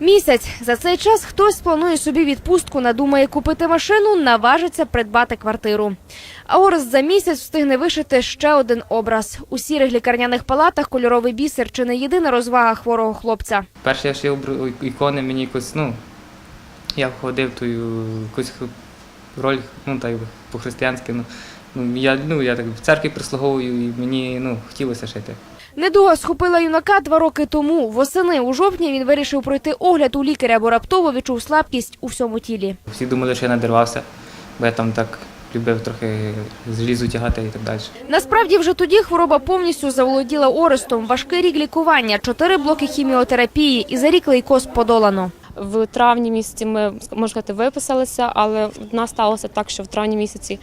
Місяць за цей час хтось планує собі відпустку, надумає купити машину, наважиться придбати квартиру. А Орест за місяць встигне вишити ще один образ. У сірих лікарняних палатах кольоровий бісер чи не єдина розвага хворого хлопця. Перше я шив бр- ікони, мені якось, ну, я входив ту якусь роль, ну, так якби по-християнськи. Ну, ну, я, ну, я так в церкві прислуговую і мені ну, хотілося шити. Недуга схопила юнака два роки тому. Восени у жовтні він вирішив пройти огляд у лікаря, бо раптово відчув слабкість у всьому тілі. Всі думали, що я надервався, бо я там так любив трохи залізу тягати і так далі. Насправді вже тоді хвороба повністю заволоділа Орестом. Важкий рік лікування, чотири блоки хіміотерапії і за рік лейкоз подолано. В травні місяці ми можна сказати виписалися, але в нас сталося так, що в травні місяці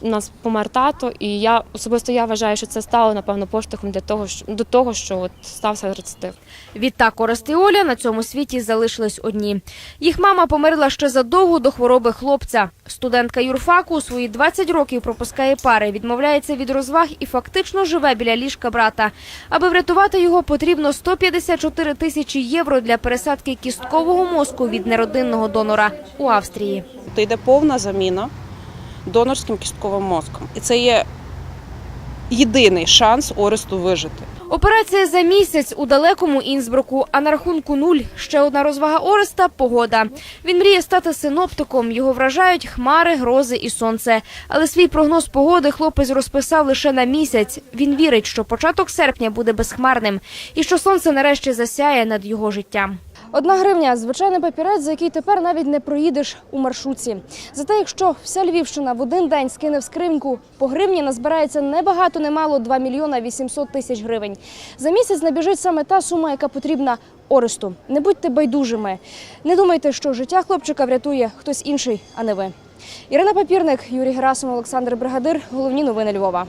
у нас помер тато, і я особисто я вважаю, що це стало напевно поштовхом для того, що до того, що от стався рецидив. Відтак Орест і Оля на цьому світі залишились одні. Їх мама померла ще задовго до хвороби хлопця. Студентка юрфаку у свої 20 років пропускає пари, відмовляється від розваг і фактично живе біля ліжка брата. Аби врятувати його, потрібно 154 тисячі євро для пересадки кісткового мозку від неродинного донора у Австрії. то йде повна заміна донорським кістковим мозком. І це є єдиний шанс Оресту вижити. Операція за місяць у далекому Інсбруку, а на рахунку нуль. Ще одна розвага Ореста – погода. Він мріє стати синоптиком. Його вражають хмари, грози і сонце. Але свій прогноз погоди хлопець розписав лише на місяць. Він вірить, що початок серпня буде безхмарним і що сонце нарешті засяє над його життям. Одна гривня звичайний папірець, за який тепер навіть не проїдеш у маршрутці. Зате, якщо вся Львівщина в один день скине в скриньку по гривні, назбирається небагато, немало 2 мільйона 800 тисяч гривень. За місяць набіжить саме та сума, яка потрібна Оресту. Не будьте байдужими. Не думайте, що життя хлопчика врятує хтось інший, а не ви. Ірина Папірник, Юрій Герасимов, Олександр Бригадир. Головні новини Львова.